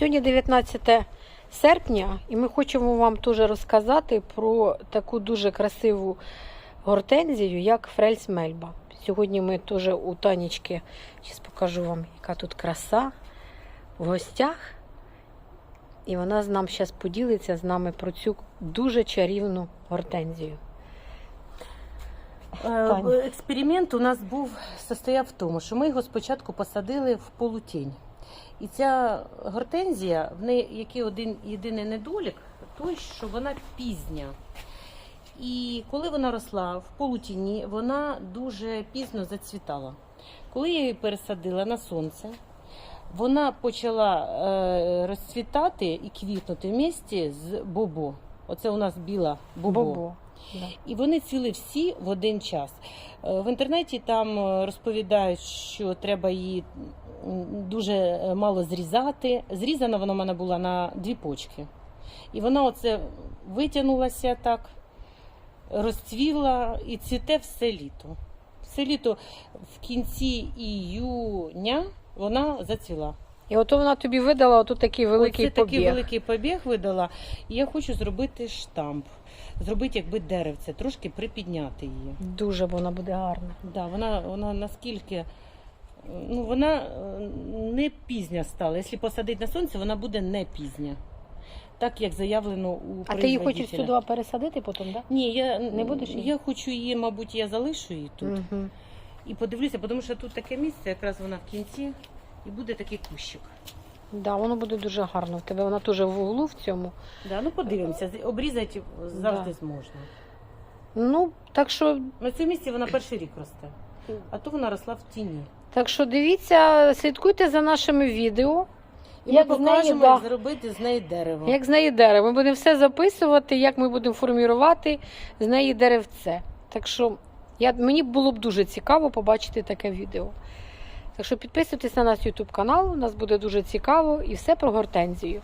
Сьогодні 19 серпня, і ми хочемо вам теж розказати про таку дуже красиву гортензію, як Фрельс Мельба. Сьогодні ми теж у Танічки, зараз покажу вам, яка тут краса в гостях. І вона з нам зараз поділиться з нами про цю дуже чарівну гортензію. Е. Експеримент у нас був состояв в тому, що ми його спочатку посадили в полутінь. І ця гортензія, в неї який один єдиний недолік, той, що вона пізня. І коли вона росла в полутіні, вона дуже пізно зацвітала. Коли я її пересадила на сонце, вона почала е, розцвітати і квітнути в місті з бобо. Оце у нас біла бобо. Бобо. І вони цвіли всі в один час. Е, В інтернеті там е, розповідають, що треба її дуже е, мало зрізати. Зрізана вона в мене була на дві почки. І вона оце витягнулася так, розцвіла і цвіте все літо. Все літо в кінці іюня вона зацвіла. І ото вона тобі видала отут такий великий Оце побіг. такий великий побіг видала. І я хочу зробити штамп, зробити якби деревце, трошки припідняти її. Дуже вона буде гарна. Да, вона, вона наскільки ну, вона е, не пізня стала. Якщо посадити на сонце, вона буде не пізня. Так як заявлено у А ти її хочеш производителя. сюди пересадити потім, так? Ні, я Не будеш її? Я хочу її, мабуть, я залишу її тут Угу. і подивлюся, тому що тут таке місце, якраз вона в кінці, і буде такий кущик. Да, воно буде дуже гарно. В тебе вона теж в углу в цьому. Да, ну подивимося, з- обрізати завжди зможна. Ну, так що, На цьому місці вона перший рік росте, а то вона росла в тіні. так що дивіться, слідкуйте за нашими відео. І Як ми з неї, покажемо, да. як зробити з неї дерево. Як з неї дерево. Ми будемо все записувати, як ми будемо формувати з неї деревце. Так що я, мені було б дуже цікаво побачити таке відео. Так що підписуйтесь на наш YouTube канал, у нас буде дуже цікаво і все про гортензію.